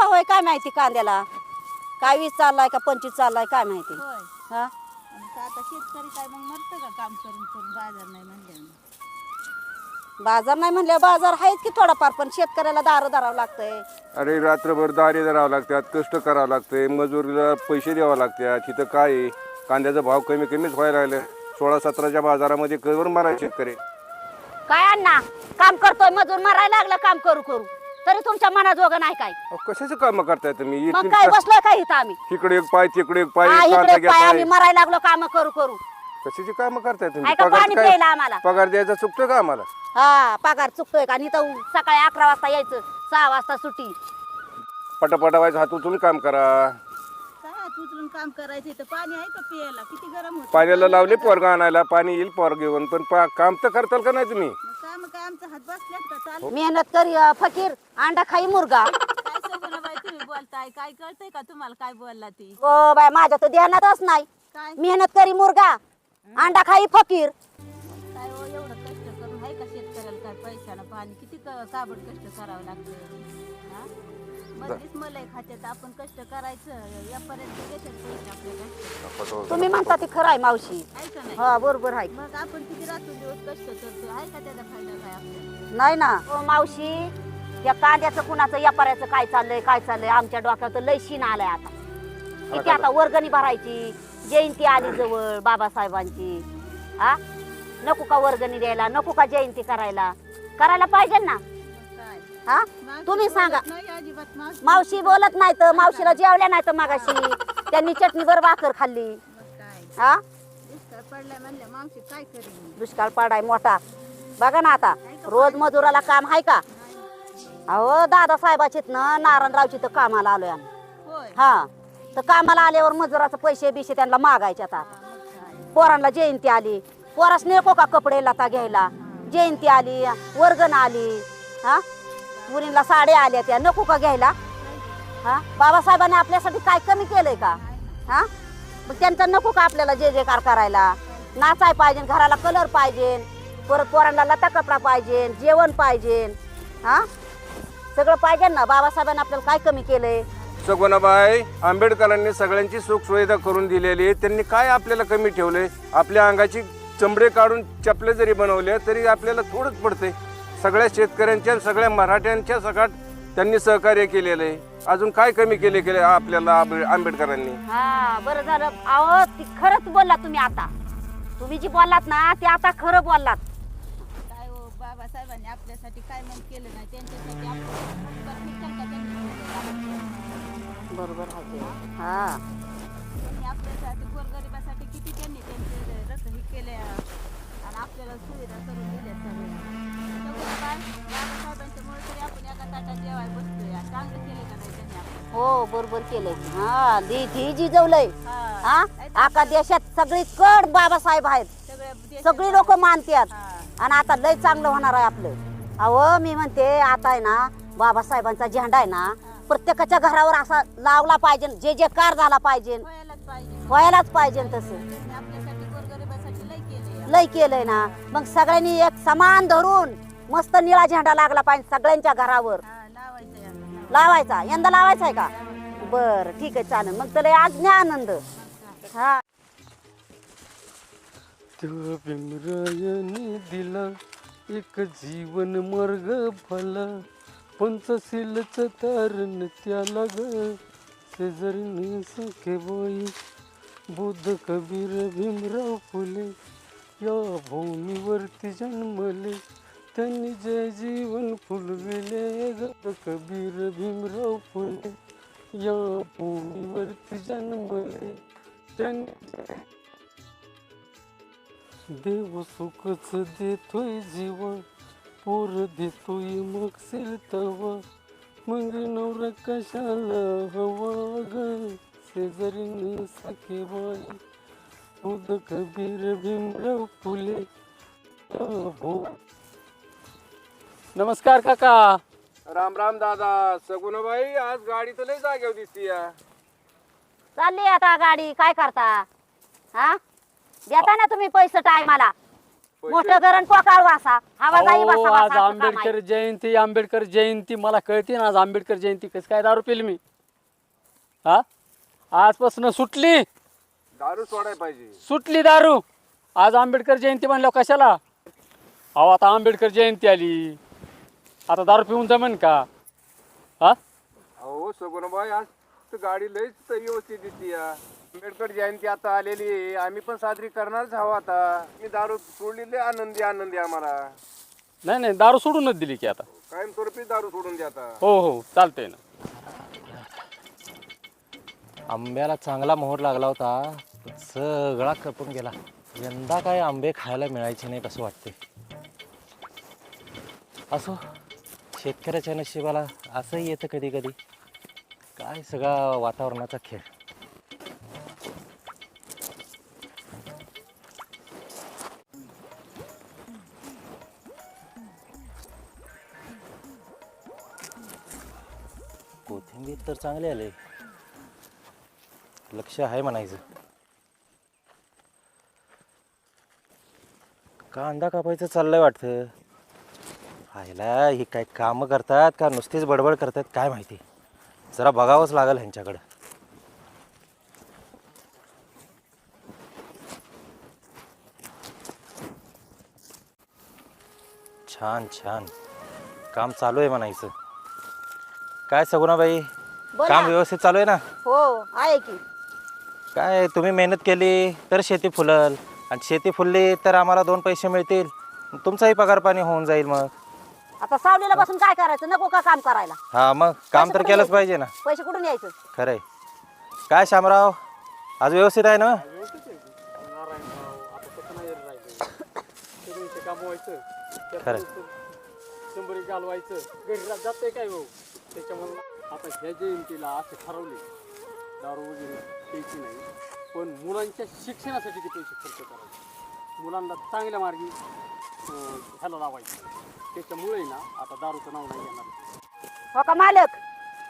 चाललाय काय माहिती कांद्याला? काय वीस चाललाय का पंचवीस चाललाय काय माहिती? होय. हा? आणि का आता शेतकरी काय मग मरतं का काम करून करून? बाजार नाही म्हणले बाजार नाही बाजार आहेच की थोडाफार पण शेतकऱ्याला दार धरावं लागतंय. अरे रात्रभर दारे धरावं लागतात कष्ट करावं लागतंय मजुरीला पैसे द्यावं लागतात. तिथं काय आहे? कांद्याचा भाव कमी कमीच व्हायला लागले. सोळा सतराच्या बाजारामध्ये कवर मारा शेतकरी. काय अण्णा? काम करतोय मजूर मारायला लागला काम करू करू. तरी तुमच्या मनाजोगं नाही काय अहो, कशाचं काम करताय तुम्ही? मग काय बसलोय काय इथं आम्ही? इकडे एक पाय तिकडे एक पाय हा कांदा इकडे घ्या पाय पाय आम्ही मरायला लागलो काम करू करू. कशाची काम करताय तुम्ही? पगार पाणी काय प्यायला आम्हाला. पगार द्यायचा चुकतोय का आम्हाला? हा पगार चुकतोय का? आणि इथं सकाळी अकरा वाजता यायचं सहा वाजता सुट्टी. पटापटा व्हायचं हात उचलून काम करा. उचलून काम करायचं इथं पाणी आहे का पियाला किती गरम होत? पाण्याला लावले पोरग आणायला पाणी येईल पोर घेऊन पण पा- काम तर करताल का नाही तुम्ही? काम काय आमचा हात बसल्यात का? चालू. मेहनत करी अं, फकीर अंडा खाई मुर्गा. काय सगुणाबाई तुम्ही बोलताय? काय कळतंय का तुम्हाला काय बोलला ती? ओ बाय माझ्या तर ध्यानातच नाही. काय? मेहनत करी मुर्गा अंडा खाई फकीर. काय हो एवढं कष्ट करून आहे का शेतकऱ्याला काय पैशानं पाणी? किती क- काबड कष्ट करावं लागतं हा? मधलीच मलई खात्यात. आपण कष्ट करायचं यापर्यंत देतात पैसे आपल्याला. तुम्ही म्हणता ती खरं आहे मावशी. नाही? हा बरोबर आहे. मग आपण किती रात्र दिवस कष्ट करतो? आहे का त्याचा फायदा काय आपल्याला? नाही ना. ओ मावशी या कांद्याचं कुणाचं यापाऱ्याचं काय चाललंय काय चाललंय? आमच्या डोक्यात तर लय शीन आलाय आता. किती आता वर्गणी भरायची जयंती आली जवळ बाबासाहेबांची. हा नको का वर्गणी द्यायला नको का जयंती करायला? करायला पाहिजे ना. हा? तुम्ही सांगा. नाही अजिबात मावशी. मावशी बोलत नाही तर मावशीला जेवल्या नाही तर मागाशी. त्यांनी चटणीवर भाकर खाल्ली. मग काय हा? दुष्काळ पडलाय म्हणल्या मावशी काय करेल दुष्काळ पाडाय मोठा. बघा ना आता रोज मजुराला काम आहे का? अहो दादा साहेबाचीत ना नारायणरावची तर कामाला आलोय आम्ही. होय. हा. तर कामाला आल्यावर मजुराचं पैसे बिशे त्यांना मागायचे आता. मग काय पोरांना जयंती आली. पोरास नको का कपडे लता घ्यायला? जयंती आली वर्गण आली. हा? मुलींना साड्या आल्या त्या नको का घ्यायला? हा? बाबासाहेबांनी आपल्यासाठी काय कमी केलंय का? हा? मग त्यांचा नको का आपल्याला जे जे कार करायला? नाचाय पाहिजे घराला कलर पाहिजे परत पोरांना लता कपडा पाहिजे जेवण पाहिजे हा? सगळं पाहिजे ना? बाबासाहेबांनी आपल्याला काय कमी केलंय? सगुणाबाई आंबेडकरांनी सगळ्यांची सुख सुविधा करून दिलेली आहे. त्यांनी काय आपल्याला कमी ठेवले आपल्या अंगाची चमडे काढून चपले जरी बनवले तरी आपल्याला थोडंच पडते सगळ्या शेतकऱ्यांच्या सगळ्या मराठ्यांच्या सगळ्यात त्यांनी सहकार्य केलेलं आहे. अजून काय कमी केले केले आपल्याला आंबे- आंबेडकरांनी? हा बरं झालं. अहो ती खरंच बोलला तुम्ही आता. तुम्ही जी बोललात ना ते आता खरं बोललात. काय हो बाबासाहेबांनी आपल्यासाठी काय मग केलं नाही त्यांच्यासाठी आपण उपकार फिरतात का त्यांनी केलेले? बरोबर. हा. त्यांनी आपल्यासाठी गोरगरिबासाठी किती त्यांनी त्यांचे रथ हे केले आणि आपल्याला सुविधा करून हो बरोबर केलंय. हा दी धी जिजवलंय. हा. आका देशात सगळी कड बाबासाहेब आहेत. सगळी लोक मानतात. आणि आता लय चांगलं होणार आहे आपलं. अहो मी म्हणते आता आहे ना बाबासाहेबांचा झेंडा आहे ना प्रत्येकाच्या घरावर असा लावला पाहिजे जे जे कार झाला पाहिजे. व्हायलाच पाहिजे. तसं. लय केले लय केलंय ना. मग सगळ्यांनी एक समान धरून मस्त निळा झेंडा लागला पाहिजे सगळ्यांच्या घरावर. लावायचा. यंदा लावायचा आहे का? बर ठीक आहे चालेल. मग तर आज आनंद. हा. भीमरायाने दिला एक जीवन मार्ग भला पंचशीलच तारण त्याला ग. शेजारीने सुखे बाई. बुद्ध कबीर भीमराव फुले. या भूमीवरती जन्मले. त्यांनी जय जीवन फुलविले ग कबीर भीमराव फुले. या भूमीवरती जन्मले त्यांनी देव सुखच देतोय जीवा पोर देतोय मग तवा. मग नवरा कशाला हवा ग? शेजारी सखे बाई. उद कबीर भीमराव फुले. हो नमस्कार काका. राम राम दादा. सगुणाबाई आज गाडी तर लय जागेवर दिसती चालली आता गाडी. काय करता? हा? देता ना तुम्ही पैसे टायमाला. मोठं गरण पोकाळ वासा. हवा जाई अहो, आज बसा असं काम आंबेडकर. जयंती आंबेडकर जयंती. मला कळते ना आज आंबेडकर जयंती कसं काय दारू पिली मी. हा? आजपासून सुटली. दारू सोडायला पाहिजे. सुटली दारू. आज आंबेडकर जयंती म्हणलं कशाला? अहो आता आंबेडकर जयंती आली. आता दारू पिऊन जमेन का? हा? अहो सगुणाबाई आज तर गाडी लयच तर व्यवस्थित दिसती या. आंबेडकर जयंती आता आलेली आहे. आम्ही पण साजरी करणारच हवं आता. मी दारू सोडलेली आनंदी आनंदी आम्हाला. नाही नाही दारू सोडूनच दिली की आता. कायमस्वरूपी दारू सोडून द्या आता. हो हो चालतंय ना. आंब्याला चांगला मोहर लागला होता. सगळा खपून गेला. यंदा काय आंबे खायला मिळायचे नाहीत असं वाटते असो. शेतकऱ्याच्या नशिबाला असंही येतं कधी कधी काय सगळा वातावरणाचा खेळ. कोथिंबीर तर चांगले आले. लक्ष आहे म्हणायचं. कांदा कापायचं चाललंय वाटतं. आयला ही काय कामं करतात का? नुसतीच बडबड करतात? काय माहिती? जरा बघावंच लागेल ह्यांच्याकडं. छान छान. काम चालू आहे म्हणायचं. काय सगुणाबाई? बोला. काम व्यवस्थित चालू आहे ना? हो आहे की. काय तुम्ही मेहनत केली तर शेती फुलल. आणि शेती फुलली तर आम्हाला दोन पैसे मिळतील. तुमचाही पगार पाणी होऊन जाईल मग. आता सावलीला बसून काय करायचं? नको का काम करायला? हा मग काम तर केलंच? पाहिजे ना. पैसे कुठून यायचं? खरंय. काय शामराव? आज व्यवस्थित आहे ना. शंभर घालवायचं काय हो त्याच्यामुळे आता ह्या जयंतीला असे ठरवले दारू वगैरे प्यायची नाही पण मुलांच्या शिक्षणासाठी ते पैसे खर्च करायचे? मुलांना चांगल्या मार्गी ह्याला लावायचं. त्याच्यामुळे ना आता दारूचं नाव नाही घेणार हो का मालक?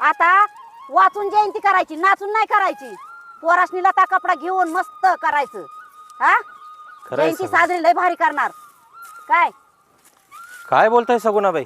आता वाचून जयंती करायची नाचून नाही करायची. पोराशनी लता कपडा घेऊन मस्त करायचं. हा? खरंय जयंती सगळं. साजरी लय भारी करणार. काय? काय बोलताय सगुणाबाई?